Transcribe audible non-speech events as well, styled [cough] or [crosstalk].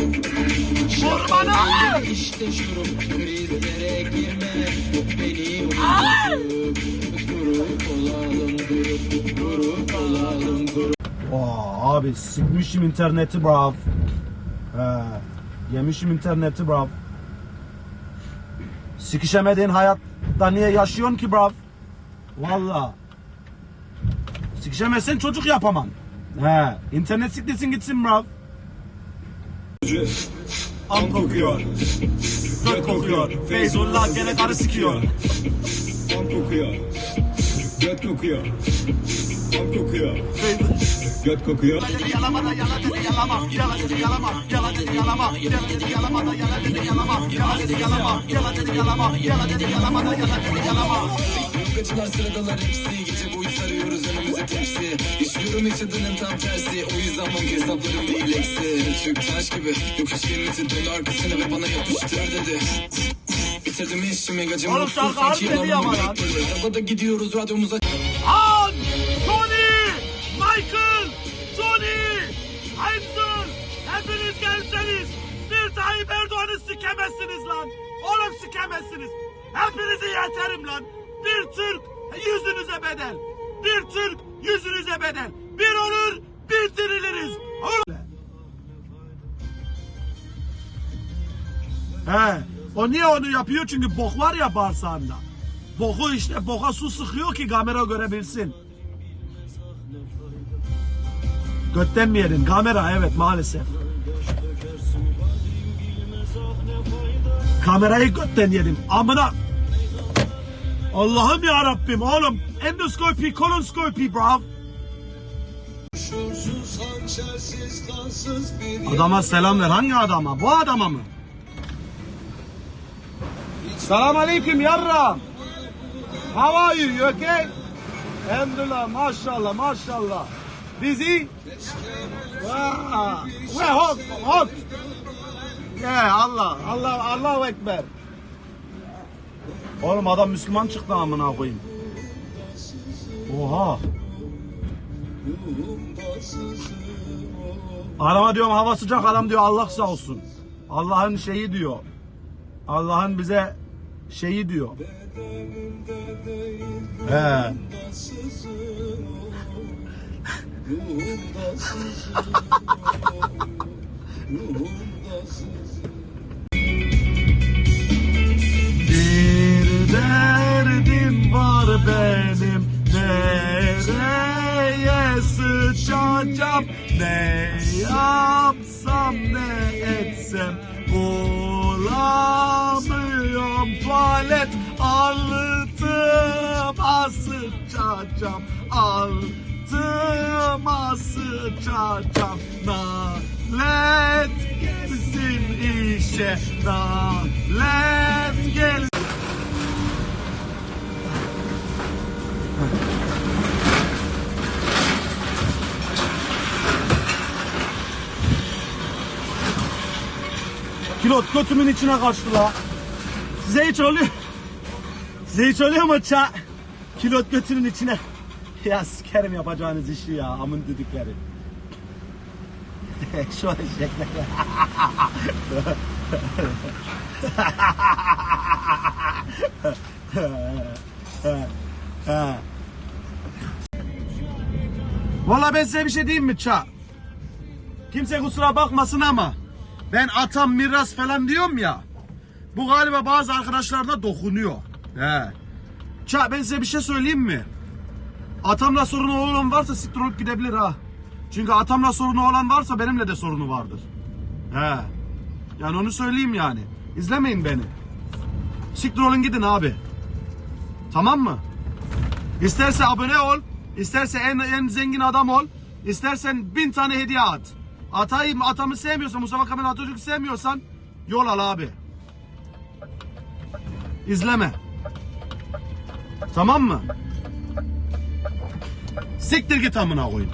Vur bana! İşte şurup krizlere girme Beni Ay! Grup olalım grup Grup olalım grup Oo, abi sıkmışım interneti brav. He, yemişim interneti brav. Sikişemediğin hayatta niye yaşıyorsun ki brav? Valla. Sikişemezsen çocuk yapamam. He, internet siklesin gitsin brav. Am kokuyor. Gök kokuyor. Feyzullah gene karı sikiyor. Kan kokuyor. Göt kokuyor. Kan kokuyor. Göt kokuyor. Yalama da yala dedi yalama. Yala dedi yalama. Yala dedi yalama. Yala dedi yalama da yala dedi yalama. Yala dedi yalama. Yala dedi yalama. Yala dedi yalama da yala dedi yalama. Kaçılar sıradalar hepsi Gece boyu sarıyoruz önümüze tepsi İşliyorum yaşadığının tam tersi O yüzden banka hesaplarım değil eksi Türk taş gibi Yokuş kemisi dön arkasına ve bana yapıştır dedi Bitirdim işimi gacım Oğlum şarkı harbi dedi ama lan. Arabada gidiyoruz radyomuza Han! Tony! Michael! Johnny! Heinzel! Hepiniz gelseniz bir Tayyip Erdoğan'ı sikemezsiniz lan. Oğlum sikemezsiniz. Hepinizi yeterim lan. Bir Türk yüzünüze bedel. Bir Türk yüzünüze bedel. He, o niye onu yapıyor? Çünkü bok var ya bağırsağında. Boku işte boka su sıkıyor ki kamera görebilsin. Götten mi yedin? Kamera evet maalesef. Kamerayı götten yedim. Amına. Allah'ım ya Rabbim oğlum. Endoskopi, kolonoskopi brav. Adama selam ver. Hangi adama? Bu adama mı? Selam aleyküm yarra. How are you? You okay? Alhamdulillah, maşallah, maşallah. Busy? Wow. We're hot, hot. Yeah, Allah, Allah, Allahu Ekber. Oğlum adam Müslüman çıktı amına koyayım. Oha. Adama diyorum hava sıcak adam diyor Allah sağ olsun. Allah'ın şeyi diyor. Allah'ın bize şeyi diyor. He. Bir derdim var benim Nereye sıçacağım Ne yapsam ne etsem Bulamıyorum tuvalet Altıma sıçacağım Altıma sıçacağım Nalet gelsin işe Nalet gel Kilot götümün içine kaçtı la. Size hiç oluyor. Size hiç oluyor mu ça? Kilot götünün içine. Ya sikerim yapacağınız işi ya amın düdükleri. [laughs] Şu eşekler. Valla ben size bir şey diyeyim mi ça? Kimse kusura bakmasın ama ben atam miras falan diyorum ya. Bu galiba bazı arkadaşlarına dokunuyor. He. Ça ben size bir şey söyleyeyim mi? Atamla sorunu olan varsa siktir olup gidebilir ha. Çünkü atamla sorunu olan varsa benimle de sorunu vardır. He. Yani onu söyleyeyim yani. İzlemeyin beni. Siktir olun gidin abi. Tamam mı? İsterse abone ol, isterse en, en zengin adam ol, istersen bin tane hediye at. Atayı, atamı sevmiyorsan, Mustafa Kemal Atatürk'ü sevmiyorsan yol al abi. İzleme. Tamam mı? Siktir git amına koyayım.